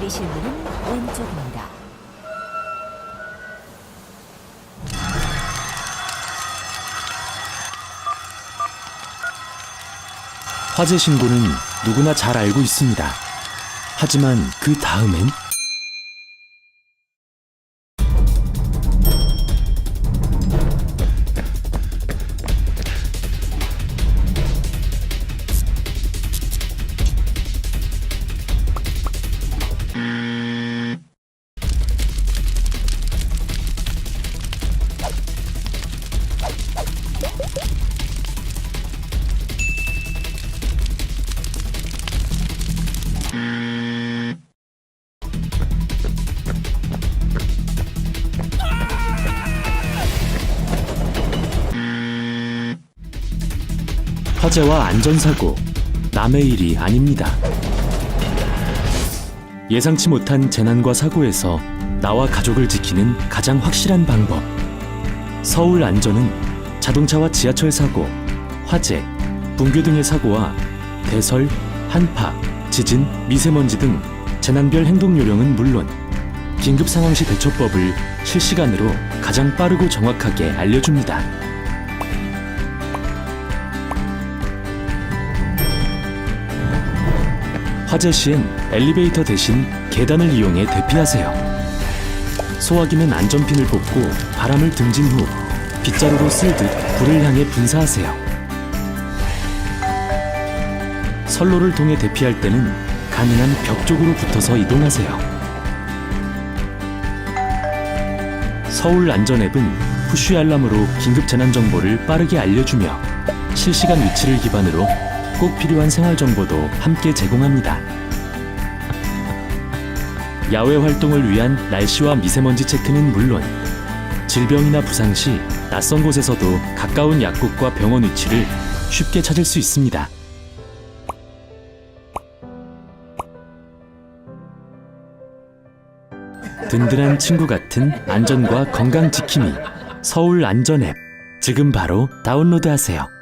내리실 문은 왼쪽입니다. 화재 신고는 누구나 잘 알고 있습니다. 하지만 그 다음엔 화재와 안전사고, 남의 일이 아닙니다. 예상치 못한 재난과 사고에서 나와 가족을 지키는 가장 확실한 방법. 서울 안전은 자동차와 지하철 사고, 화재, 붕괴 등의 사고와 대설, 한파, 지진, 미세먼지 등 재난별 행동 요령은 물론 긴급 상황 시 대처법을 실시간으로 가장 빠르고 정확하게 알려줍니다. 화재 시엔 엘리베이터 대신 계단을 이용해 대피하세요. 소화기는 안전핀을 뽑고 바람을 등진 후 빗자루로 쓸듯 불을 향해 분사하세요. 선로를 통해 대피할 때는 가능한 벽 쪽으로 붙어서 이동하세요. 서울 안전 앱은 푸쉬 알람으로 긴급 재난 정보를 빠르게 알려주며 실시간 위치를 기반으로 꼭 필요한 생활 정보도 함께 제공합니다. 야외 활동을 위한 날씨와 미세먼지 체크는 물론 질병이나 부상 시 낯선 곳에서도 가까운 약국과 병원 위치를 쉽게 찾을 수 있습니다. 든든한 친구 같은 안전과 건강 지킴이 서울 안전 앱 지금 바로 다운로드하세요.